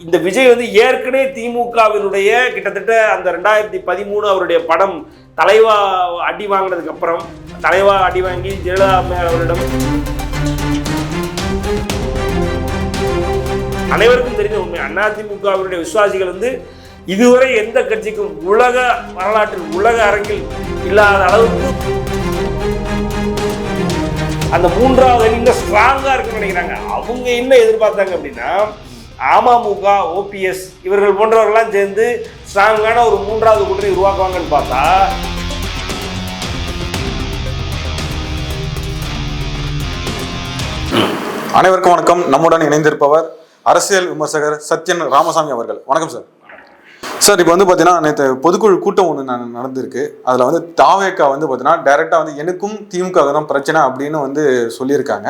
இந்த விஜய் வந்து ஏற்கனவே திமுகவினுடைய கிட்டத்தட்ட அந்த ரெண்டாயிரத்தி பதிமூணு அவருடைய படம் தலைவா அடி வாங்கினதுக்கு அப்புறம் தலைவா அடி வாங்கி ஜெயலலிதா அவரிடம் அனைவருக்கும் தெரிஞ்ச உண்மை அதிமுகவினுடைய விசுவாசிகள் வந்து இதுவரை எந்த கட்சிக்கும் உலக வரலாற்றில் உலக அரங்கில் இல்லாத அளவுக்கு அந்த மூன்றாவது இன்னும் ஸ்ட்ராங்கா இருக்குன்னு நினைக்கிறாங்க. அவங்க என்ன எதிர்பார்த்தாங்க அப்படின்னா அமமுக ஓபிஎஸ் இவர்கள் போன்றவர்கள்லாம் சேர்ந்து ஸ்ட்ராங்கான ஒரு மூன்றாவது கூட்டணி உருவாக்குவாங்கன்னு பார்த்தா அனைவருக்கும் வணக்கம். நம்முடன் இணைந்திருப்பவர் அரசியல் விமர்சகர் சத்யன் ராமசாமி அவர்கள். வணக்கம் சார். சார் இப்போ வந்து பார்த்தீங்கன்னா நேற்று பொதுக்குழு கூட்டம் ஒன்று நடந்திருக்கு. அதில் வந்து தாவேக்கா வந்து பார்த்தீங்கன்னா டைரெக்டாக வந்து எனக்கும் திமுக தான் பிரச்சனை அப்படின்னு வந்து சொல்லியிருக்காங்க.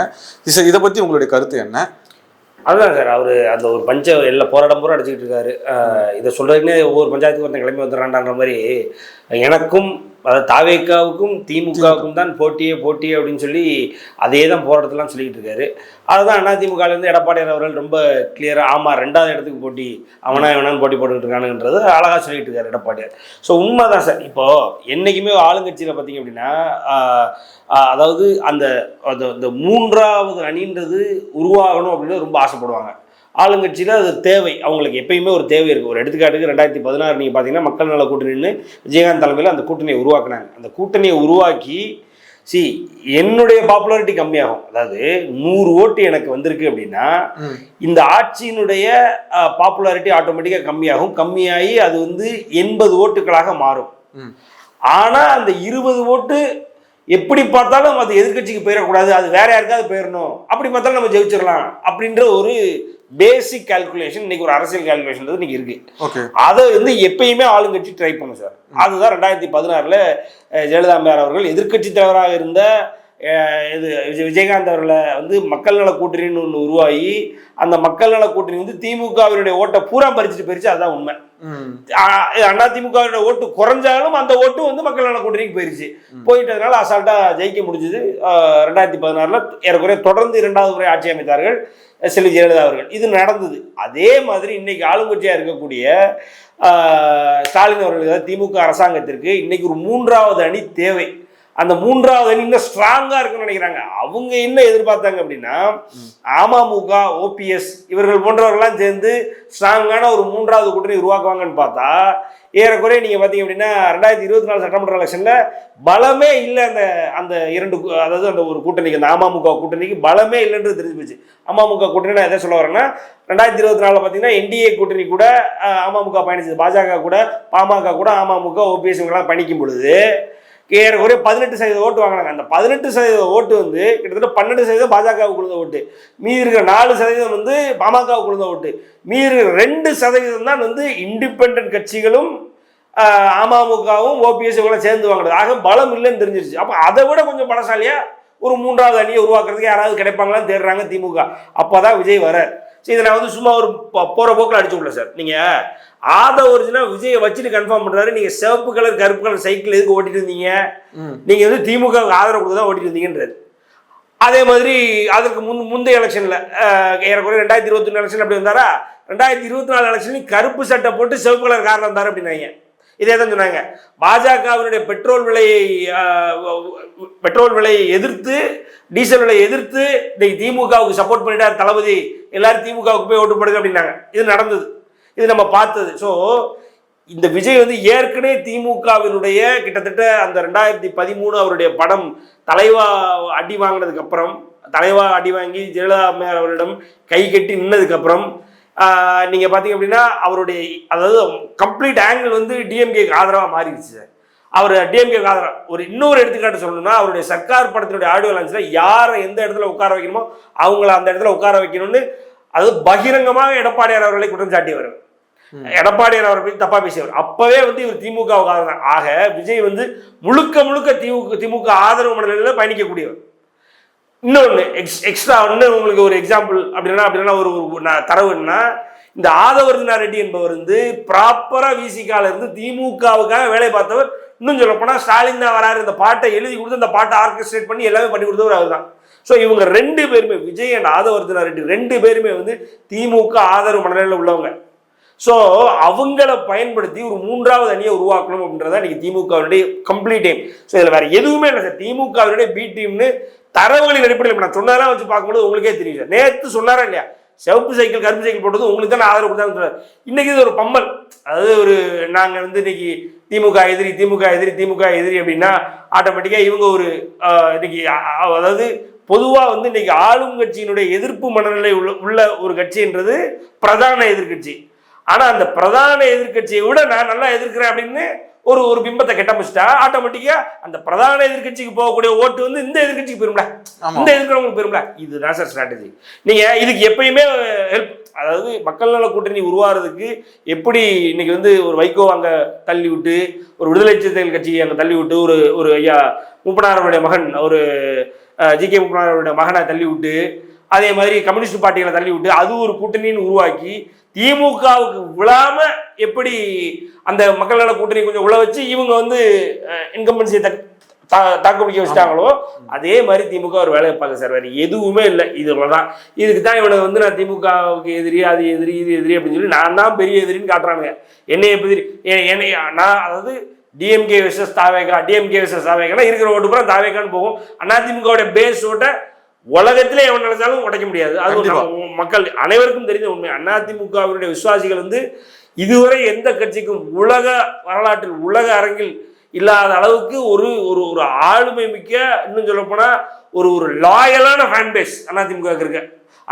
இது இதை பற்றி உங்களுடைய கருத்து என்ன? அதுதான் சார் அவர் அந்த ஒரு பஞ்ச எல்லா போராட்டம் பூரா அடிச்சுக்கிட்டு இருக்காரு. இதை சொல்றதுக்குன்னே ஒவ்வொரு பஞ்சாயத்துக்கு ஒருத்தன் கிளம்பி வந்துடுறான்ற மாதிரி எனக்கும் அதாவது தாவேக்காவுக்கும் திமுகவுக்கும் தான் போட்டியே போட்டி அப்படின்னு சொல்லி அதே தான் போராட்டத்தெல்லாம் சொல்லிக்கிட்டு இருக்காரு. அதுதான் அதிமுகலேருந்து எடப்பாடியார் அவர்கள் ரொம்ப கிளியராக ஆமாம் ரெண்டாவது இடத்துக்கு போட்டி அவனா இவனான்னு போட்டி போட்டுக்கிட்டு இருக்கானுன்றது அழகாக சொல்லிட்டு இருக்காரு எடப்பாடியார். ஸோ உண்மை தான் சார். இப்போது என்றைக்குமே ஆளுங்கட்சியில் பார்த்தீங்க அப்படின்னா அதாவது அந்த அந்த- அந்த மூன்றாவது அணின்றது உருவாகணும் அப்படின்னு ரொம்ப ஆசைப்படுவாங்க. ஆளுங்கட்சியில் அது தேவை. அவங்களுக்கு எப்பயுமே ஒரு தேவை இருக்குது ஒரு எடுத்துக்காட்டுக்கு ரெண்டாயிரத்தி பதினாறு நீங்கள் பார்த்தீங்கன்னா மக்கள் நல கூட்டணின்னு விஜயகாந்த் தலைமையில் அந்த கூட்டணியை உருவாக்குனாங்க. அந்த கூட்டணியை உருவாக்கி சி என்னுடைய பாப்புலாரிட்டி கம்மியாகும். அதாவது நூறு ஓட்டு எனக்கு வந்திருக்கு அப்படின்னா இந்த ஆட்சியினுடைய பாப்புலாரிட்டி ஆட்டோமேட்டிக்காக கம்மியாகும். கம்மியாகி அது வந்து எண்பது ஓட்டுகளாக மாறும். ஆனால் அந்த இருபது ஓட்டு எப்படி பார்த்தாலும் அது எதிர்க்கட்சிக்கு போயிடக்கூடாது அது வேற யாருக்காவது போயிடணும் அப்படி பார்த்தாலும் நம்ம ஜெயிச்சிடலாம். அப்படின்ற ஒரு பேசிக் கால்குலேஷன் இன்னைக்கு ஒரு அரசியல் கால்குலேஷன் இன்னைக்கு இருக்கு. அதை வந்து எப்பயுமே ஆளுங்கட்சி ட்ரை பண்ணும் சார் அதுதான் ரெண்டாயிரத்தி பதினாறில் ஜெயலலிதா அம்மையார் அவர்கள் எதிர்க்கட்சி தலைவராக இருந்த இது விஜய் விஜயகாந்த் அவர்களை வந்து மக்கள் நல கூட்டணின்னு ஒன்று உருவாகி அந்த மக்கள் நல கூட்டணி வந்து திமுகவினுடைய ஓட்டை பூரா பறிச்சுட்டு போயிருச்சு அதுதான் உண்மை. அண்ணா திமுகவினுடைய ஓட்டு குறைஞ்சாலும் அந்த ஓட்டு வந்து மக்கள் நல கூட்டணிக்கு போயிருச்சு. போயிட்டதுனால அசால்ட்டா ஜெயிக்க முடிஞ்சது. ரெண்டாயிரத்தி பதினாறுல ஏறக்குறைய தொடர்ந்து இரண்டாவது முறை ஆட்சி அமைத்தார்கள் செல்வி ஜெயலலிதா அவர்கள். இது நடந்தது. அதே மாதிரி இன்னைக்கு ஆளுங்கட்சியா இருக்கக்கூடிய ஸ்டாலின் அவர்களுக்கு திமுக அரசாங்கத்திற்கு இன்னைக்கு ஒரு மூன்றாவது அணி தேவை. அந்த மூன்றாவது அணி இன்னும் ஸ்ட்ராங்கா இருக்குன்னு நினைக்கிறாங்க. அவங்க என்ன எதிர்பார்த்தாங்க அப்படின்னா அமமுக ஓபிஎஸ் இவர்கள் போன்றவர்கள்லாம் சேர்ந்து ஸ்ட்ராங்கான ஒரு மூன்றாவது கூட்டணி உருவாக்குவாங்கன்னு பார்த்தா ஏறக்குறைய நீங்கள் பார்த்தீங்க அப்படின்னா ரெண்டாயிரத்தி இருபத்தி நாலு சட்டமன்ற எலெக்ஷனில் பலமே இல்லை அந்த அந்த இரண்டு அதாவது அந்த ஒரு கூட்டணிக்கு அந்த அமமுக கூட்டணிக்கு பலமே இல்லைன்றது தெரிஞ்சு போச்சு. அமமுக கூட்டணி நான் எதை சொல்ல வரேன்னா ரெண்டாயிரத்தி இருபத்தி நாலில் பார்த்தீங்கன்னா என்டிஏ கூட்டணி கூட அமமுக பயணிச்சது. பாஜக கூட பாமக கூட அமமுக ஓபிஎஸ் இவங்கெல்லாம் பயணிக்கும் பொழுது ஏறக்குறைய பதினெட்டு சதவீத ஓட்டு வாங்கினாங்க அந்த பதினெட்டு சதவீத ஓட்டு வந்து கிட்டத்தட்ட பன்னெண்டு சதவீதம் பாஜகவுக்கு விழுந்த ஓட்டு. மீதி இருக்கிற நாலு சதவீதம் வந்து பாமகவுக்கு விழுந்த ஓட்டு. மீதி இருக்கிற ரெண்டு சதவீதம் தான் வந்து இண்டிபெண்ட் கட்சிகளும் அமமுகவும் ஓபிஎஸ் இவங்களாம் சேர்ந்து வாங்கினது ஆக பலம் இல்லைன்னு தெரிஞ்சிருச்சு. அப்போ அதை விட கொஞ்சம் பலசாலியாக ஒரு மூன்றாவது அணியை உருவாக்குறதுக்கு யாராவது கிடைப்பாங்களான்னு தேடுறாங்க திமுக. அப்போ தான் விஜய் வர இதை நான் வந்து சும்மா ஒரு ப- போற போக்கில் அடிச்சு விடல சார். நீங்க ஆத ஒரிஜினா விஜயை வச்சுட்டு கன்ஃபார்ம் பண்றாரு. நீங்க சிவப்பு கலர் கருப்பு கலர் சைக்கிள் எதுக்கு ஓட்டிட்டு இருந்தீங்க? ம். நீங்க வந்து திமுக ஆதரவு கொடுத்து தான் ஓட்டிட்டு இருந்தீங்கன்றாரு. அதே மாதிரி அதற்கு முன் முந்தைய எலெக்ஷன்ல ஏறக்குறைய ரெண்டாயிரத்தி இருபத்தி ஒன்று எலெக்ஷன் அப்படி வந்தாரா? ரெண்டாயிரத்தி இருபத்தி நாலு எலெக்ஷன்லையும் கருப்பு சட்டை போட்டு சிவப்பு கலர் காரில் வந்தார் அப்படின்னாங்க. இதே தான் சொன்னாங்க. பாஜகவினுடைய பெட்ரோல் விலையை பெட்ரோல் விலையை எதிர்த்து டீசல் விலையை எதிர்த்து இன்னைக்கு திமுகவுக்கு சப்போர்ட் பண்ணிட்டார் தளபதி. எல்லாரும் திமுகவுக்கு போய் ஓட்டு போடுங்க அப்படின்னாங்க. இது நடந்தது. இது நம்ம பார்த்தது. ஸோ இந்த விஜய் வந்து ஏற்கனவே திமுகவினுடைய கிட்டத்தட்ட அந்த ரெண்டாயிரத்தி பதிமூணு அவருடைய படம் தலைவா அடி வாங்கினதுக்கு அப்புறம் தலைவா அடி வாங்கி ஜெயலலிதா அவரிடம் கை கட்டி நின்னதுக்கு அப்புறம் ஆஹ், நீங்க பாத்தீங்க அப்படின்னா அவருடைய அதாவது கம்ப்ளீட் ஆங்கிள் வந்து டிஎம்கேக்கு ஆதரவா மாறிடுச்சு சார். அவர் டிஎம்கேக்கு ஆதரவா ஒரு இன்னொரு எடுத்துக்காட்டு சொல்லணும்னா அவருடைய சர்க்கார் படத்தினுடைய ஆடியோ லான்ச்சில் யாரை எந்த இடத்துல உட்கார வைக்கணுமோ அவங்கள அந்த இடத்துல உட்கார வைக்கணும்னு அது பகிரங்கமாக எடப்பாடியார் அவர்களை குற்றம் சாட்டியவர். எடப்பாடியார் அவர் பத்தி தப்பா பேசியவர். அப்பவே வந்து இவர் திமுக ஆதரவு ஆக விஜய் வந்து முழுக்க முழுக்க திமுக திமுக ஆதரவு மனநிலையில் பயணிக்கக்கூடியவர். இன்னொன்று எக்ஸ் எக்ஸ்ட்ரா ஒன்று உங்களுக்கு ஒரு எக்ஸாம்பிள் அப்படின்னா அப்படின்னா ஒரு ஒரு நான் தரவுன்னா இந்த ஆதவர்தினா ரெட்டி என்பவர் வந்து ப்ராப்பராக விசிகால இருந்து திமுகவுக்காக வேலை பார்த்தவர். இன்னும் சொல்லப்போனால் ஸ்டாலின் தான் வராரு. இந்த பாட்டை எழுதி கொடுத்து அந்த பாட்டை ஆர்கெஸ்ட்ரேட் பண்ணி எல்லாமே பண்ணி கொடுத்தவர் அவர் தான் ஸோ இவங்க ரெண்டு பேருமே விஜய் அண்ட் ஆதவர்தனா ரெட்டி ரெண்டு பேருமே வந்து திமுக ஆதரவு மனநிலையில் உள்ளவங்க. ஸோ அவங்கள பயன்படுத்தி ஒரு மூன்றாவது அணியை உருவாக்கணும் அப்படின்றத இன்னைக்கு திமுகவுடைய கம்ப்ளீட் டீம் ஸோ இதில் வேற எதுவுமே இல்லை சார். திமுகவுடைய பி டீம்னு தரவுகளின் அடிப்படையில் நான் சொன்னதெல்லாம் வச்சு பார்க்கும்போது உங்களுக்கே தெரியல நேற்று சொன்னாரா இல்லையா? சிவப்பு சைக்கிள் கருப்பு சைக்கிள் போட்டது உங்களுக்கு தான் ஆதரவு கொடுத்தாங்க இன்னைக்கு இது ஒரு பம்மல். அதாவது ஒரு நாங்கள் வந்து இன்னைக்கு திமுக எதிரி திமுக எதிரி திமுக எதிரி அப்படின்னா ஆட்டோமேட்டிக்காக இவங்க ஒரு இன்னைக்கு அதாவது பொதுவாக வந்து இன்னைக்கு ஆளும் கட்சியினுடைய எதிர்ப்பு மனநிலை உள்ள உள்ள ஒரு கட்சின்றது பிரதான எதிர்க்கட்சி. ஆனால் அந்த பிரதான எதிர்க்கட்சியை விட நான் நல்லா எதிர்க்கிறேன் அப்படின்னு ஒரு ஒரு பிம்பத்தை கெட்டமைச்சிட்டா ஆட்டோமேட்டிக்காக அந்த பிரதான எதிர்க்கட்சிக்கு போகக்கூடிய ஓட்டு வந்து இந்த எதிர்க்கட்சிக்கு போயிரும்ல. இந்த இருக்கிறவங்களுக்கு பெரும்ல இதுதான் சார் ஸ்ட்ராட்டஜி நீங்க இதுக்கு எப்பயுமே ஹெல்ப் அதாவது மக்கள் நல கூட்டணி உருவாகிறதுக்கு எப்படி இன்னைக்கு வந்து ஒரு வைகோ அங்க தள்ளி விட்டு ஒரு விடுதலை சிறுத்தைகள் கட்சி அங்க தள்ளி விட்டு ஒரு ஒரு ஐயா மூப்பனாருடைய மகன் ஒரு ஜி கே மூப்பனாருடைய மகனை தள்ளி விட்டு அதே மாதிரி கம்யூனிஸ்ட் பார்ட்டிகளை தள்ளி விட்டு அது ஒரு கூட்டணின்னு உருவாக்கி திமுகவுக்கு விழாம எப்படி அந்த மக்கள் நல கூட்டணி கொஞ்சம் உள்ள வச்சு இவங்க வந்து இன்கம்பன்சியை தாக்கு பிடிக்க வச்சுட்டாங்களோ அதே மாதிரி திமுக ஒரு வேலை வைப்பாங்க சார். வேறு எதுவுமே இல்லை. இதுல தான் இதுக்கு தான் இவனை வந்து நான் திமுகவுக்கு எதிரி அது எதிரி இது எதிரி அப்படின்னு சொல்லி நான் தான் பெரிய எதிரின்னு காட்டுறாங்க என்னைய எதிரி என்னைய என்னை நான் அதாவது டிஎம்கே விசஸ் தாவேகா டிஎம்கே விசஸ் தாவேகானா இருக்கிற ஓட்டு பூரா தாவேகான்னு போகும். அதிமுகவுடைய பேஸ் ஓட்ட உலகத்திலே எவன் நினைச்சாலும் உடைக்க முடியாது. அது மக்கள் அனைவருக்கும் தெரிஞ்ச உண்மை. அதிமுகவினுடைய விசுவாசிகள் வந்து இதுவரை எந்த கட்சிக்கும் உலக வரலாற்றில் உலக அரங்கில் இல்லாத அளவுக்கு ஒரு ஒரு ஒரு ஆளுமை மிக்க இன்னும் சொல்லப்போனால் ஒரு ஒரு லாயலான ஃபேன் பேஸ் அதிமுக இருக்கு.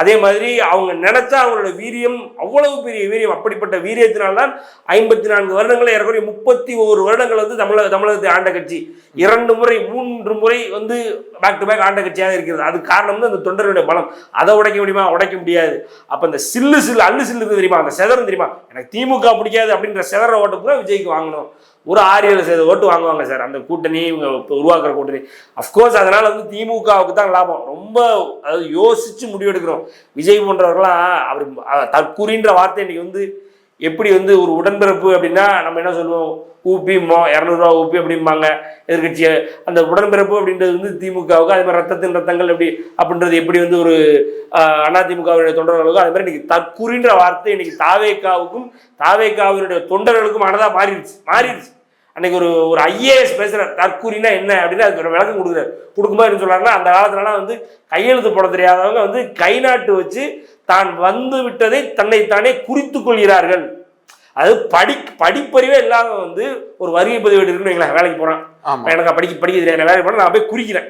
அதே மாதிரி அவங்க நினைச்சா அவங்களோட வீரியம் அவ்வளவு பெரிய வீரியம் அப்படிப்பட்ட வீரியத்தினால்தான் ஐம்பத்தி நான்கு வருடங்களை ஏறக்குறைய முப்பத்தி ஓரு வருடங்கள் வந்து தமிழக தமிழகத்தை ஆண்ட கட்சி. இரண்டு முறை மூன்று முறை வந்து பேக் டு பேக் ஆண்ட கட்சியாக இருக்கிறது. அது காரணம் வந்து அந்த தொண்டருடைய பலம். அதை உடைக்க முடியுமா? உடைக்க முடியாது. அப்போ இந்த சில்லு சில்லு அள்ளு சில்லு தெரியுமா? அந்த செதறம் தெரியுமா? எனக்கு திமுக பிடிக்காது அப்படின்ற செதற ஓட்டு விஜய்க்கு வாங்கணும். ஒரு ஆறு ஏழு சதவீத ஓட்டு வாங்குவாங்க சார். அந்த கூட்டணி இவங்க உருவாக்குற கூட்டணி. அஃப்கோர்ஸ் அதனால வந்து திமுகவுக்கு தான் லாபம். ரொம்ப அதாவது யோசிச்சு முடிவெடுக்கிறோம். விஜய் போன்றவர்களாம் அவர் அஹ், தற்குறின்ற வார்த்தை இன்னைக்கு வந்து எப்படி வந்து ஒரு உடன்பிறப்பு அப்படின்னா நம்ம என்ன சொல்லுவோம்? ஊபி மோ இரநூறுவா ஊப்பி அப்படிம்பாங்க எதிர்கட்சியை. அந்த உடன்பிறப்பு அப்படின்றது வந்து திமுகவுக்கு அதே மாதிரி ரத்தத்தின் ரத்தங்கள் எப்படி அப்படின்றது எப்படி வந்து ஒரு அதிமுகவுடைய தொண்டர்களுக்கும் அதே மாதிரி இன்னைக்கு தற்குறின்ற வார்த்தை இன்னைக்கு தாவேக்காவுக்கும் தாவேக்காவினுடைய தொண்டர்களுக்கும் மனதாக மாறிடுச்சு மாறிடுச்சு. அன்னைக்கு ஒரு ஒரு ஐஏஎஸ் பேசுறார் தற்கூறினா என்ன அப்படின்னு அதுக்கு ஒரு விளக்கம் கொடுக்குறாரு. கொடுக்கும்போது என்ன சொல்றாருன்னா அந்த காலத்துலலாம் வந்து கையெழுத்து போட தெரியாதவங்க வந்து கை நாட்டு வச்சு தான் வந்து விட்டதை தன்னைத்தானே குறித்து கொள்கிறார்கள். அது படி படிப்பறிவே இல்லாத வந்து ஒரு வருகை பதிவேடு இருக்குன்னு வேலைக்கு ஆமா. எனக்கு படிக்க படிக்க தெரியாது வேலைக்கு போனா நான் போய் குறிக்கிறேன்.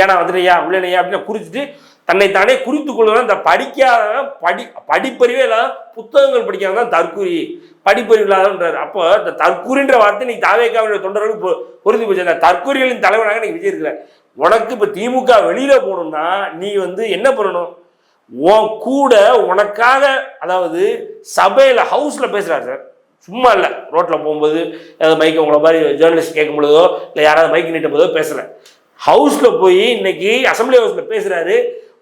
ஏன்னா வந்துடுறியா உள்ளனையா அப்படின்னு குறிச்சிட்டு தன்னைத்தானே குறித்து கொள்வதன் இந்த படிக்காதவன் படி படிப்பறிவே இல்லாத புத்தகங்கள் படிக்காதவன் தான் தற்கூரி. படிப்பறிவு இல்லாதன்றார் அப்போ இந்த தற்கூரின்ற வார்த்தை நீ தாவேக்காவுடைய தொண்டர்களுக்கு பொருந்து பொருந்தி போச்சு. அந்த தற்கூரிகளின் தலைவனாக நீ விஜய் இருக்கிற உனக்கு இப்போ திமுக வெளியில் போகணும்னா நீ வந்து என்ன பண்ணணும்? உன் கூட உனக்காக அதாவது சபையில் ஹவுஸில் பேசுகிறார் சார். சும்மா இல்லை. ரோட்டில் போகும்போது ஏதாவது மைக் உங்களை மாதிரி ஜேர்னலிஸ்ட் கேட்கும் பொழுதோ இல்லை யாராவது மைக் நீட்டும் போதோ பேசலை ஹவுஸில் போய் இன்னைக்கு அசம்பிளி ஹவுஸில் பேசுகிறாரு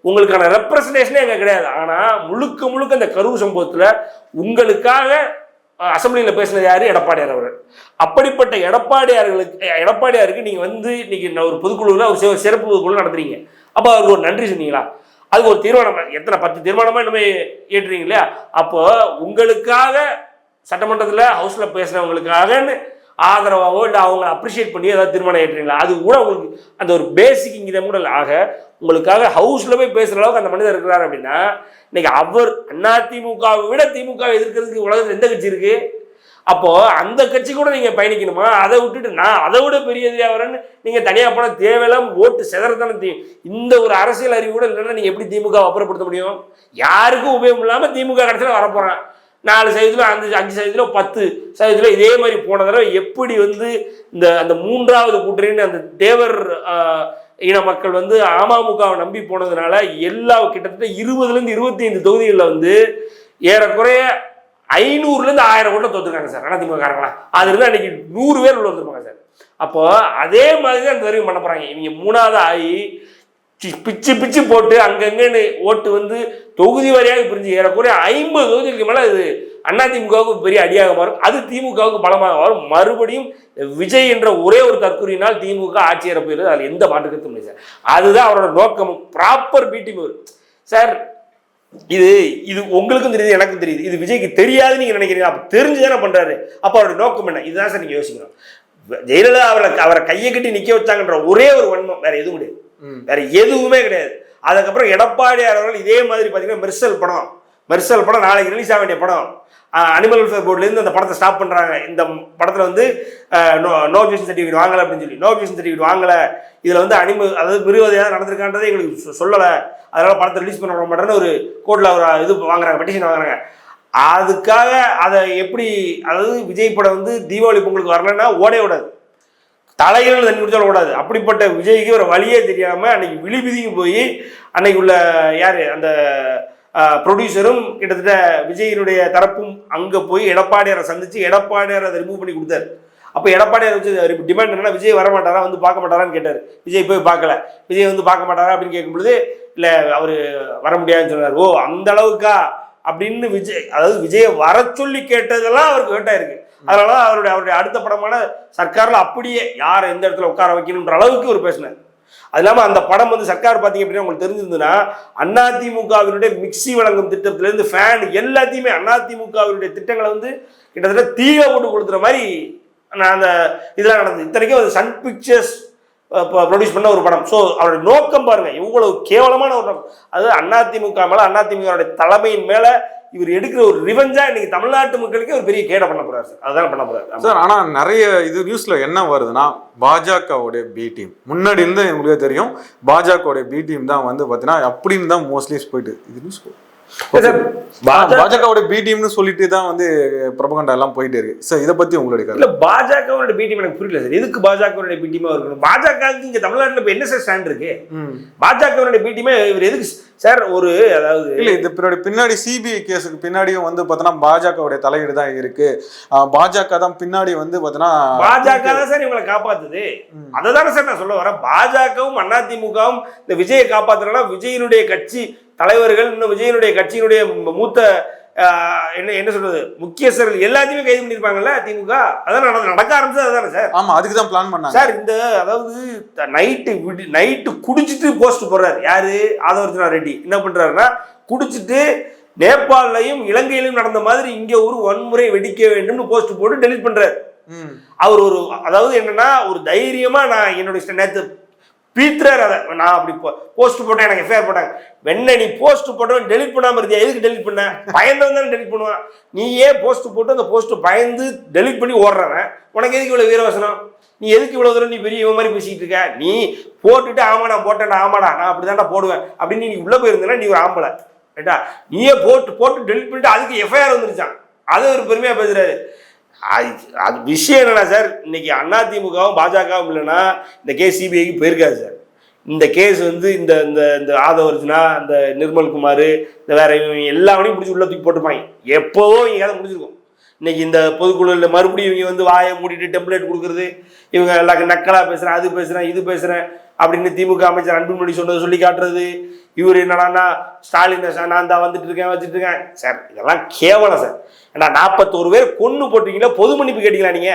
உங்களுக்கான ரெப்ரசன்டேஷனே அங்கே கிடையாது. ஆனால் முழுக்க முழுக்க இந்த கரூர் சம்பவத்தில் உங்களுக்காக அசம்பிளியில் பேசினது யார்? எடப்பாடியார் அவர்கள். அப்படிப்பட்ட எடப்பாடியார்களுக்கு எடப்பாடியாருக்கு நீங்கள் வந்து இன்னைக்கு இந்த ஒரு பொதுக்குழுவில் ஒரு சிறப்பு பொதுக்குழு நடத்துறீங்க. அப்போ அவருக்கு ஒரு நன்றி சொன்னீங்களா? அதுக்கு ஒரு தீர்மானம் எத்தனை பத்து தீர்மானமாக இனிமேல் ஏற்றுறீங்க இல்லையா? அப்போ உங்களுக்காக சட்டமன்றத்தில் ஹவுஸில் பேசுனவங்களுக்காகன்னு ஆதரவாகவோ இல்லை அவங்கள அப்ரிஷியேட் பண்ணி ஏதாவது தீர்மானம் ஏற்றுறீங்களா? அது கூட உங்களுக்கு அந்த ஒரு பேசிக் இங்கிதம் கூட இல்லை. ஆக உங்களுக்காக ஹவுஸில் போய் பேசுகிற அளவுக்கு அந்த மனிதர் இருக்கிறார் அப்படின்னா இன்னைக்கு அவர் அதிமுகவை விட திமுக எதிர்க்கிறதுக்கு உலகத்தில் எந்த கட்சி இருக்குது அப்போது அந்த கட்சி கூட நீங்கள் பயணிக்கணுமா? அதை விட்டுட்டு நான் அதை விட பெரிய எதிரியா நீங்கள் தனியாக போனால் போனா தேவையில்லாம ஓட்டு செதறத்தானே தெரியும் இந்த ஒரு அரசியல் அறிவு கூட இல்லைன்னா நீங்கள் எப்படி திமுக அப்புறப்படுத்த முடியும்? யாருக்கும் உபயோகம் இல்லாமல் திமுக கடைசியில் வரப்போகிறேன் நாலு சதவீதத்தில் அஞ்சு அஞ்சு சதவீதத்தில் பத்து சதவீதத்தில் இதே மாதிரி போன தடவை எப்படி வந்து இந்த அந்த மூன்றாவது கூட்டணின்னு அந்த தேவர் இன மக்கள் வந்து அமமுகவை நம்பி போனதுனால எல்லா கிட்டத்தட்ட இருபதுலேருந்து இருபத்தி ஐந்து தொகுதிகளில் வந்து ஏறக்குறைய ஐநூறுலேருந்து ஆயிரம் கூட தோத்துருக்காங்க சார் அதிமுகக்காரங்களா காரங்களா அது அன்னைக்கு நூறு பேர் உள்ள வந்திருப்பாங்க சார். அப்போ அதே மாதிரி தான் இந்த வரைக்கும் பண்ண போகிறாங்க இவங்க மூணாவது ஆகி பிச்சு பிச்சு போட்டு அங்கங்கன்னு ஓட்டு வந்து தொகுதி வாரியாக பிரிஞ்சு ஏறக்குறைய ஐம்பது தொகுதிக்கு மேலே இது அதிமுகவுக்கு பெரிய அடியாக மாறும். அது திமுகவுக்கு பலமாக மாறும். மறுபடியும் விஜய் என்ற ஒரே ஒரு தற்கூறினால் திமுக ஆட்சி ஏற போயிருது அதில் எந்த மாற்று கருத்தும் இல்லை சார். அதுதான் அவரோட நோக்கமும் ப்ராப்பர் பிடி சார் இது இது உங்களுக்கும் தெரியுது எனக்கும் தெரியுது. இது விஜய்க்கு தெரியாது நீங்க நினைக்கிறீங்க. அப்ப தெரிஞ்சுதானே பண்றாரு. அப்ப அவருடைய நோக்கம் என்ன? இதுதான் சார் நீங்க யோசிக்கணும். ஜெயலலிதா அவரை அவரை கையை கட்டி நிக்க வச்சாங்கன்ற ஒரே ஒரு வன்மம். வேற எதுவும் கிடையாது. வேற எதுவுமே கிடையாது. அதுக்கப்புறம் எடப்பாடியார் அவர்கள் இதே மாதிரி பார்த்தீங்கன்னா மெர்சல் படம். மெர்சல் படம் நாளைக்கு ரிலீஸ் ஆக வேண்டிய படம். அனிமல் வெல்ஃபேர் போர்ட்லேருந்து அந்த படத்தை ஸ்டாப் பண்ணுறாங்க இந்த படத்தில் வந்து நோ நோட்டிஃபிகேஷன் சர்டிஃபிகேட் வாங்கலை அப்படின்னு சொல்லி. நோட்டிஃபிகேஷன் சர்டிஃபிகேட் வாங்கலை. இதில் வந்து அனிமல் அதாவது மிருவது ஏதாவது எங்களுக்கு சொ- சொல்லலை. அதனால் படத்தை ரிலீஸ் பண்ண மாட்டேன்னு ஒரு கோர்ட்டில் ஒரு இது வாங்குறாங்க பெட்டிஷன் வாங்குறாங்க. அதுக்காக அதை எப்படி அதாவது விஜய் படம் வந்து தீபாவளி பொங்கலுக்கு வரலன்னா ஓடே விடாது தலைகள் தண்ணி குடிச்சாலும் கூடாது அப்படிப்பட்ட விஜய்க்கு ஒரு வழியே தெரியாமல் அன்னைக்கு விழிபிதிக்கு போய் அன்னைக்கு உள்ள யார் அந்த ப்ரொடியூசரும் கிட்டத்தட்ட விஜயினுடைய தரப்பும் அங்கே போய் எடப்பாடியாரை சந்தித்து எடப்பாடியாரை அதை ரிமூவ் பண்ணி கொடுத்தாரு. அப்போ எடப்பாடியார் வச்சு டிமாண்ட் என்னன்னா விஜய் வர மாட்டாரா வந்து பார்க்க மாட்டாரான்னு கேட்டார். விஜய் போய் பார்க்கல. விஜய் வந்து பார்க்க மாட்டாரா? அப்படின்னு கேட்கும்பொழுது இல்லை அவர் வர முடியாதுன்னு சொன்னார். ஓ அந்த அளவுக்கா? அப்படின்னு விஜய் அதாவது விஜயை வர சொல்லி கேட்டதெல்லாம் அவருக்கு வேட்டாக இருக்குது அதனால தான் அவருடைய அவருடைய அடுத்த படமான சர்க்கார்ல அப்படியே யாரை எந்த இடத்துல உட்கார வைக்கணுன்ற அளவுக்கு ஒரு பேசினார். அது இல்லாமல் அந்த படம் வந்து சர்க்கார் பார்த்தீங்க அப்படின்னா உங்களுக்கு தெரிஞ்சிருந்ததுன்னா அதிமுகவினுடைய மிக்ஸி வழங்கும் திட்டத்திலேருந்து ஃபேன் எல்லாத்தையுமே அதிமுகவினுடைய திட்டங்களை வந்து கிட்டத்தட்ட தீய போட்டு கொடுத்துற மாதிரி நான் அந்த இதெல்லாம் நடந்தது. இத்தனைக்கும் அது சன் பிக்சர்ஸ் ப்ரொடியூஸ் பண்ண ஒரு படம். ஸோ அவருடைய நோக்கம் பாருங்க இவ்வளவு கேவலமான ஒரு நோக்கம். அது அதிமுக மேலே அதிமுகவுடைய தலைமையின் மேலே இவர் எடுக்கிற ஒரு ரிவெஞ்சா இன்னைக்கு தமிழ்நாட்டு மக்களுக்கு ஒரு பெரிய கேட பண்ண போறாரு. சார் அதான் பண்ண போறாரு. சார் ஆனா நிறைய இது நியூஸ்ல என்ன வருதுன்னா பாஜகவுடைய பி டீம் முன்னாடி இருந்து உங்களுக்கு தெரியும் பாஜகவுடைய பி டீம் தான் வந்து பார்த்தீங்கன்னா அப்படின்னு தான் மோஸ்ட்லி போயிட்டு. இது நியூஸ் சார், பாஜக பாஜகவுடைய பி டீம்னு சொல்லிட்டு தான் வந்து பிரபகண்டா எல்லாம் போயிட்டு இருக்கு. சார் இதை பத்தி உங்களுடைய இல்ல பாஜகவோட பிடிஎம் எனக்கு புரியல சார். எதுக்கு பாஜகவோட பிடிஎமா இருக்கணும்? பாஜகவுக்கு இங்க தமிழ்நாட்டுல இப்ப என்ன சார் ஸ்டாண்ட் இருக்கு. பாஜகவோட பிடிஎமே இவர் எதுக்கு சார் ஒரு அதாவது இல்ல இது பின்னாடி சிபிஐ கேஸுக்கு பின்னாடியும் வந்து பாத்தீங்கன்னா பாஜகவுடைய தலையீடு தான் இருக்கு. பாஜக தான் பின்னாடி வந்து பாத்தீங்கன்னா பாஜக தான் சார் இவங்களை காப்பாத்துது. அதை தானே சார் நான் சொல்ல வரேன். பாஜகவும் அதிமுகவும் இந்த விஜயை காப்பாத்துறதுனா விஜயனுடைய கட்சி தலைவர்கள் இன்னும் விஜயனுடைய கட்சியினுடைய மூத்த என்ன என்ன சொல்றது முக்கியஸ்தர்கள் எல்லாத்தையுமே கைது பண்ணியிருப்பாங்கல்ல திமுக? அதான் நடந்து- நடக்க ஆரம்பிச்சது அதுதானே சார்? ஆமா அதுக்கு தான் பிளான் பண்ணாங்க. சார் இந்த அதாவது நைட்டு விடி நைட்டு குடிச்சிட்டு போஸ்ட் போடுறாரு. யாரு? ஆதவர்ஜனா ரெட்டி. என்ன பண்றாருன்னா குடிச்சிட்டு நேபாளிலையும் இலங்கையிலும் நடந்த மாதிரி இங்க ஒரு வன்முறை வெடிக்க வேண்டும்னு போஸ்ட் போட்டு டெலிட் பண்றாரு. அவர் ஒரு அதாவது என்னன்னா ஒரு தைரியமா நான் என்னுடைய நேத்து பீத்துறாரு அதை. நான் அப்படி போஸ்ட் போட்டேன் எனக்கு எஃப்ஐஆர் போட்டாங்க. வெண்ண நீ போஸ்ட் போட்டவன் டெலிட் பண்ணாமல் இருந்தியா? எதுக்கு டெலிட் பண்ண? பயந்தவன் தானே டெலிட் பண்ணுவான். நீ ஏன் போஸ்ட் போட்டு அந்த போஸ்ட் பயந்து டெலிட் பண்ணி ஓடுறவன்? உனக்கு எதுக்கு இவ்வளோ வீரவசனம்? நீ எதுக்கு இவ்வளோ தூரம் நீ பெரிய இவன் மாதிரி பேசிக்கிட்டு இருக்க? நீ போட்டுட்டு ஆமா நான் போட்டேன்டா ஆமாடா நான் அப்படிதான்டா போடுவேன். அப்படின்னு நீ உள்ளே போயிருந்தேன்னா நீ ஒரு ஆம்பளை. ரைட்டா நீயே போட்டு போட்டு டெலிட் பண்ணிட்டு அதுக்கு எஃப்ஐஆர் வந்துருச்சான் அது ஒரு பெருமையாக பேசுறாரு. அது அது விஷயம் என்னென்னா சார் இன்னைக்கு அதிமுகவும் பாஜகவும் இல்லைன்னா இந்த கேஸ் சிபிஐக்கு போயிருக்காது சார். இந்த கேஸ் வந்து இந்த இந்த இந்த ஆதவர்ஜுனா இந்த நிர்மல்குமார் இந்த வேற இவங்க எல்லாவனையும் பிடிச்சி உள்ள தூக்கி போட்டுப்பாங்க எப்போவோ இங்கே அதை முடிஞ்சிருக்கும். இன்னைக்கு இந்த பொதுக்குழுவில் மறுபடியும் இவங்க வந்து வாயை மூடிட்டு டெம்ப்ளேட் கொடுக்குறது இவங்க எல்லாருக்கும் நக்கலாக பேசுகிறேன் அது பேசுகிறேன் இது பேசுகிறேன் அப்படின்னு திமுக அமைச்சர் அன்புமணி சொன்னதை சொல்லி காட்டுறது. இவர் என்னடான்னா ஸ்டாலின் நான் தான் வந்துட்டு இருக்கேன் வச்சுட்டு இருக்கேன். சார் இதெல்லாம் கேவலம் சார். ஏன்னா நாற்பத்தோரு பேர் கொன்னு போட்டீங்களா பொது மன்னிப்பு கேட்டீங்களா நீங்க.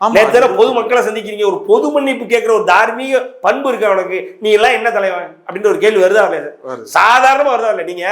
நேற்று பொது மக்களை சந்திக்கிறீங்க. ஒரு பொது மன்னிப்பு கேட்குற ஒரு தார்மீக பண்பு இருக்கு அவனுக்கு நீ எல்லாம் என்ன தலைவன்? அப்படின்ற ஒரு கேள்வி வருதா இல்லையா சார். சாதாரணமா வருதா இல்லை நீங்க?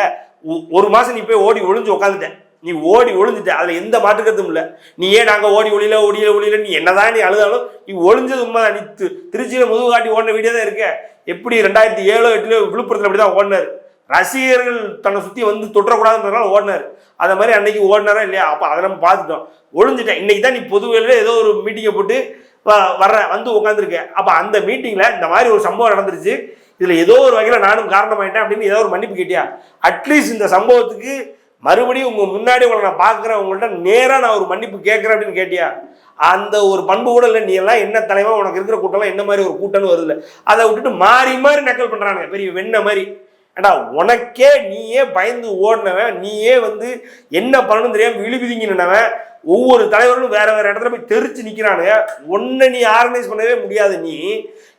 ஒரு மாசம் நீ போய் ஓடி ஒளிஞ்சு உட்காந்துட்ட நீ ஓடி ஒளிஞ்சிட்ட அதில் எந்த மாற்றுக்கருத்தும் இல்லை. நீ ஏன் நாங்கள் ஓடி ஒளியில ஒடியில ஒளியில நீ என்னதான் நீ அழுதாலும் நீ ஒளிஞ்சது உண்மைதான். நீ தி- திருச்சியில முதுகு காட்டி ஓடின வீடியோ தான் இருக்க. எப்படி ரெண்டாயிரத்தி ஏழோ எட்டுல அப்படி தான் ஓடினார். ரசிகர்கள் தன்னை சுற்றி வந்து தொற்றக்கூடாதுன்றதுனால ஓடினார். அதை மாதிரி அன்னைக்கு ஓடினாரா இல்லையா? அப்போ அதை நம்ம பார்த்துட்டோம். ஒளிஞ்சிட்டேன் இன்னைக்கு தான் நீ பொதுவெளியில் ஏதோ ஒரு மீட்டிங்கை போட்டு வ- வர்ற வந்து உட்காந்துருக்க அப்போ அந்த மீட்டிங்கில் இந்த மாதிரி ஒரு சம்பவம் நடந்துருச்சு. இதில் ஏதோ ஒரு வகையில் நானும் காரணமாயிட்டேன் அப்படின்னு ஏதோ ஒரு மன்னிப்பு கேட்டியா? அட்லீஸ்ட் இந்த சம்பவத்துக்கு மறுபடியும் உங்கள் முன்னாடி உங்களை நான் பார்க்குறேன் உங்கள்ட்ட நேராக நான் ஒரு மன்னிப்பு கேட்குறேன் அப்படின்னு கேட்டியா? அந்த ஒரு பண்பு கூட இல்லை நீ எல்லாம் என்ன தலைவன் உனக்கு இருக்கிற கூட்டம்லாம் என்ன மாதிரி ஒரு கூட்டம்னு வருது அதை விட்டுட்டு மாறி மாறி நக்கல் பண்ணுறாங்க பெரிய வெண்ண மாதிரி. ஏடா உனக்கே நீயே பயந்து ஓடினவன் நீயே வந்து என்ன பண்ணணும் தெரியாமல் விழுவிதிங்கினவன் ஒவ்வொரு தலைவர்களும் வேற வேற இடத்துல போய் தெரிச்சு நிற்கிறானுங்க ஒன்றை நீ ஆர்கனைஸ் பண்ணவே முடியாது நீ.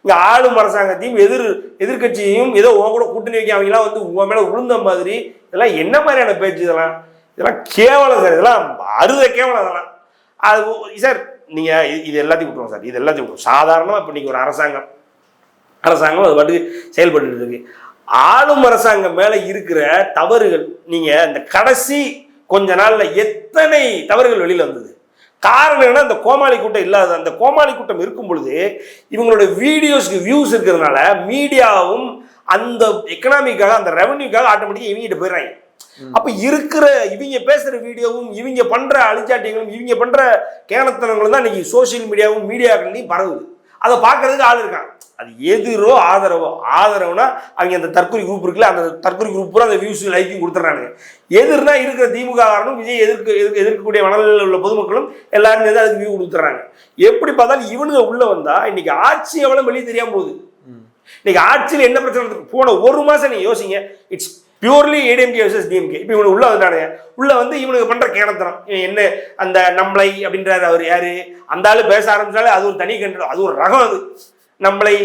இங்கே ஆளும் அரசாங்கத்தையும் எதிர் எதிர்க்கட்சியையும் ஏதோ உன் கூட கூட்டணி வைக்க அவங்களாம் வந்து உன் மேலே உளுந்த மாதிரி இதெல்லாம் என்ன மாதிரியான பேச்சு இதெல்லாம்? இதெல்லாம் கேவலம் சார். இதெல்லாம் அறுத கேவலம் அதெல்லாம். அது சார் நீங்கள் இது எல்லாத்தையும் விட்டுருவோம் சார். இது எல்லாத்தையும் விட்டுருவோம். சாதாரணமாக இப்போ நீங்கள் ஒரு அரசாங்கம். அரசாங்கம் அது பாட்டுக்கு செயல்பட்டு இருக்கு. ஆளும் அரசாங்கம் மேலே இருக்கிற தவறுகள் நீங்கள் இந்த கடைசி கொஞ்ச நாளில் எத்தனை தவறுகள் வெளியில் வந்தது? காரணம் என்ன அந்த கோமாளி கூட்டம் இல்லாத அந்த கோமாளி கூட்டம் இருக்கும் பொழுது இவங்களோட வீடியோஸ்க்கு வியூஸ் இருக்கிறதுனால மீடியாவும் அந்த எக்கனாமிக்காக அந்த ரெவன்யூக்காக ஆட்டோமேட்டிக்காக இவங்கிட்ட போயிடுறாங்க. அப்ப இருக்கிற இவங்க பேசுற வீடியோவும் இவங்க பண்ற அழிச்சாட்டியங்களும் இவங்க பண்ற கேனத்தனங்களும் தான் இன்னைக்கு சோஷியல் மீடியாவும் மீடியாக்கள்லையும் பரவுது. அதை பார்க்கறதுக்கு ஆள் இருக்கான் அது எதிரோ ஆதரவோ ஆதரவுனா அவங்க அந்த தற்கொலை குரூப் இருக்குல்ல அந்த தற்கொலை குரூப் பூரா அந்த வியூஸ் லைக்கும் கொடுத்துட்றானுங்க. எதிர்னா இருக்கிற திமுக காரனும் விஜய் எதிர்க்க எதிர்க்க எதிர்க்கக்கூடிய மனநிலையில் உள்ள பொதுமக்களும் எல்லாரும் அதுக்கு வியூ கொடுத்துட்றாங்க. எப்படி பார்த்தாலும் இவனுங்க உள்ள வந்தா இன்னைக்கு ஆட்சி எவ்வளவு வெளியே தெரியாம போகுது. இன்னைக்கு ஆட்சியில் என்ன பிரச்சனை? போன ஒரு மாசம் நீங்க யோசிங்க. It's purely ADMK versus DMK இப்போ இவனு உள்ள வந்துட்டானுங்க உள்ள வந்து இவனுக்கு பண்ற கேனத்தனம் இவன் என்ன அந்த நம்மளை அப்படின்றாரு அவர் யாரு? அந்த ஆளு பேச ஆரம்பிச்சாலே அது ஒரு தனி கண்டு அது ஒரு ரகம் அது. நம்மளை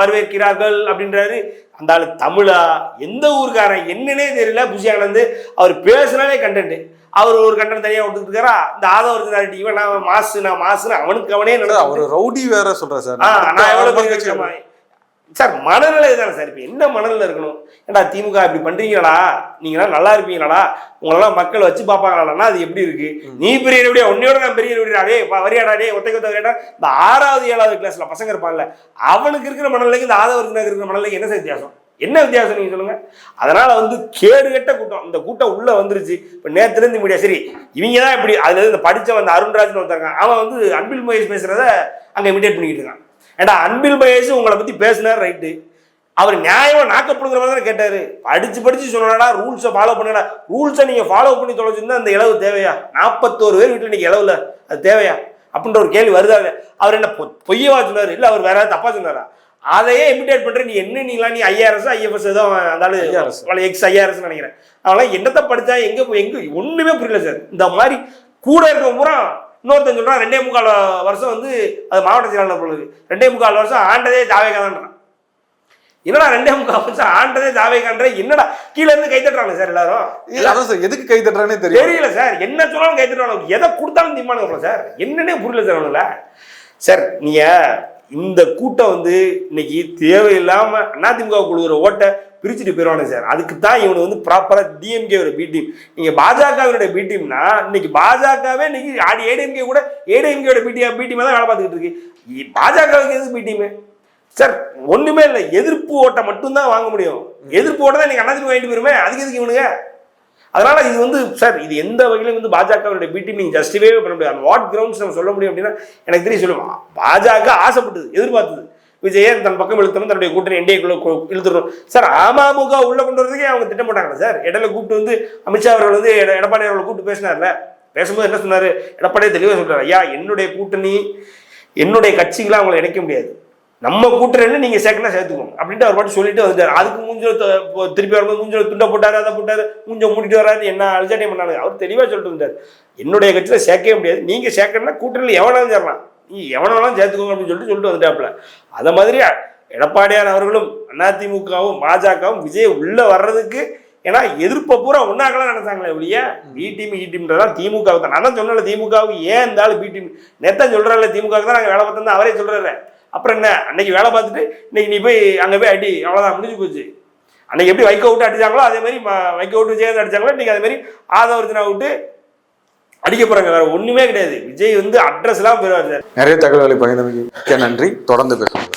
வரவேற்கிறார்கள் அப்படின்றாரு. அந்த ஆளு தமிழா? எந்த ஊருக்காரன்? என்னன்னே தெரியல. புஷி ஆனந்த் அவர் பேசுனாலே கண்டென்ட் அவர் ஒரு கண்டென்ட் தனியாக விட்டுட்டு இருக்காரா? இந்த ஆதவ இவன் நான் மாசு நான் மாசுன்னு அவனுக்கு அவனே சார் நடந்து அவர் ரவுடி வேற சொல்றாரு சார். நான் விஷயமா? சார் மனநிலை தானே சார் இப்போ என்ன மனநிலை இருக்கணும்? ஏண்டா திமுக இப்படி பண்றீங்களா நீங்களாம் நல்லா இருப்பீங்களாடா? உங்களெல்லாம் மக்கள் வச்சு பார்ப்பாங்களாடா? அது எப்படி இருக்கு? நீ பெரிய ரவுடியா உன்னையோட நான் பெரிய ரவுடியா டே வரியாடா டே ஒத்தை கொத்த கேட்டா இந்த ஆறாவது ஏழாவது கிளாஸ்ல பசங்க இருப்பாங்கல்ல அவனுக்கு இருக்கிற மனநிலைக்கு இந்த ஆதவருக்கு இருக்கிற மனநிலைக்கு என்ன சார் வித்தியாசம்? என்ன வித்தியாசம் நீங்க சொல்லுங்க? அதனால வந்து கேடுகட்ட கூட்டம். இந்த கூட்டம் உள்ள வந்துருச்சு. இப்ப நேத்துல இருந்து மீடியா சரி இவங்க தான் இப்படி அதுல இந்த படிச்சவன் அந்த அருண்ராஜ்னு ஒருத்தருக்கான் அவன் வந்து அன்பில் மகேஷ் பேசுறத அங்க இமிடேட் பண்ணிக்கிட்டு இருக்கான். ஏண்டா அன்பில் மகேஷ் உங்களை பத்தி பேசினார் ரைட்டு அவர் நியாயமா நாக்கப்படுங்கிற மாதிரி தானே கேட்டாரு. படிச்சு படிச்சு சொன்னாடா ரூல்ஸை ஃபாலோ பண்ணுடா ரூல்ஸை நீங்க ஃபாலோ பண்ணி தொலைச்சிருந்தா அந்த இளவு தேவையா? நாற்பத்தோரு பேர் வீட்டில் இன்னைக்கு இளவுல அது தேவையா? அப்படின்ற ஒரு கேள்வி வருதா? அவர் என்ன பொய்யவா சொன்னாரு? இல்ல அவர் வேற ஏதாவது தப்பா சொன்னாரா? அதையே இமிடேட் பண்ற நீ என்ன நீங்களா நீ ஐஆர்எஸ் ஐஎஃப்எஸ் ஏதோ அந்த IRS. ஆளு எக்ஸ் ஐஆர்எஸ் நினைக்கிறேன். அவங்களாம் என்னத்தை படிச்சா எங்க எங்க ஒண்ணுமே புரியல சார். இந்த மாதிரி கூட இருக்க பூரா இன்னொருத்தன் சொல்றான் ரெண்டே முக்கால் வருஷம் வந்து அது மாவட்ட செயலாளர் இருக்கு ரெண்டே முக்கால் வருஷம் ஆண்டதே தாவேகாதான் என்னடா ரெண்டே முக்கால் வருஷம் ஆண்டதே தாவேகான்ற? என்னடா? கீழ இருந்து கை தட்டுறாங்க சார் எல்லாரும்? அதான் சார் எதுக்கு கை தட்டுறானே தெரியல. சார். என்ன சொன்னாலும் கை தட்டுறாங்க எதை கொடுத்தாலும் திம்பானுங்க சார்? என்னன்னே புரியல சார் அவனுங்கள சார் நீங்க இந்த கூட்டம் வந்து இன்னைக்கு தேவையில்லாம அதிமுக கொடுக்குற ஓட்டை பிரிச்சுட்டு போயிடுவானு சார். அதுக்கு தான் இவனு வந்து ப்ராப்பராக டிஎம்கேவோட பி டீம் நீங்கள் பாஜகவினுடைய பி டீம்னா இன்னைக்கு பாஜகவே இன்னைக்கு ஆடி ஏடிஎம்கே கூட ஏடிஎம்கேவோட பி டீம் பி டீம் தான் வேலை பார்த்துக்கிட்டு இருக்கு. பாஜகவுக்கு எது பி டீமு சார் ஒன்றுமே இல்லை. எதிர்ப்பு ஓட்டை மட்டும்தான் வாங்க முடியும். எதிர்ப்பு ஓட்டை தான் இன்னைக்கு அண்ணாச்சி வாங்கிட்டு போயிருமே. அதுக்கு எதுக்கு இவனுங்க? அதனால இது வந்து சார் இது எந்த வகையிலும் வந்து பாஜகவுடைய பிடி நீங்கள் ஜஸ்டிஃபை பண்ண முடியாது. வாட் கிரவுண்ட்ஸ் நம்ம சொல்ல முடியும் அப்படின்னா எனக்கு தெரியும் சொல்லுவோம் பாஜக ஆசைப்பட்டது எதிர்பார்த்தது. விஜயன் தன் பக்கம் இழுத்தணும் தன்னுடைய கூட்டணி என்டிஏக்குள்ள இழுத்துடணும் சார் அமமுக உள்ள கொண்டு வரதுக்கே அவங்க திட்டம் போட்டாங்களா சார்? இடையில கூப்பிட்டு வந்து அமித்ஷா அவர்கள் வந்து எட- எடப்பாடி அவர்களை கூப்பிட்டு பேசினார்ல? பேசும்போது என்ன சொன்னாரு? எடப்பாடியே தெளிவாக சொல்றாரு ஐயா என்னுடைய கூட்டணி என்னுடைய கட்சிகளை அவங்களை இணைக்க முடியாது. நம்ம கூட்டணின்னு நீங்க சேர்க்கணும் சேர்த்துக்கோங்க. அப்படின்ட்டு அவர் பாட்டு சொல்லிட்டு வந்தார். அதுக்கு மூஞ்சில திருப்பி வரும்போது மூஞ்சில துண்டை போட்டாரு அதை போட்டாரு மூஞ்ச மூடிட்டு வராரு என்ன அல்ஜாட்டியம் பண்ணாங்க அவர் தெளிவாக சொல்லிட்டு இருந்தார் என்னுடைய கட்சியில சேர்க்கவே முடியாது. நீங்க சேர்க்கணும்னா கூட்டணியில் எவ்வளவு சேரலாம். நீ எவனாலும் சேர்த்துக்கோங்க அப்படின்னு சொல்லிட்டு சொல்லிட்டு வந்துட்டாப்புல. அதை மாதிரி எடப்பாடியார் அவர்களும் அதிமுகவும் பாஜகவும் விஜய் உள்ள வர்றதுக்கு ஏன்னா எதிர்ப்பை பூரா ஒன்றாக்கலாம் நினைச்சாங்களே ஒழிய பி டீம் இ டீம்ன்றதா திமுக தான் நான் தான் சொன்னல திமுகவுக்கு ஏன் இருந்தாலும் பி டீம் நேத்தான் சொல்றாருல தான் நாங்கள் வேலை பார்த்தோம் அவரே சொல்றாரு. அப்புறம் என்ன? அன்னைக்கு வேலை பார்த்துட்டு இன்னைக்கு நீ போய் அங்கே போய் அடி அவ்வளோதான் முடிஞ்சு போச்சு. அன்னைக்கு எப்படி வைக்க விட்டு அடிச்சாங்களோ அதே மாதிரி ம- வைக்க விட்டு விஜயகாந்த் அடிச்சாங்களோ இன்னைக்கு அதே மாதிரி ஆதவர்ஜனா விட்டு அடிக்க போறாங்க வேற ஒண்ணுமே கிடையாது. விஜய் வந்து அட்ரஸ் எல்லாம் போயிருவாரு சார். நிறைய தகவல்களை பகிர்ந்தமைக்கு நன்றி. தொடர்ந்து பேசுவோம்.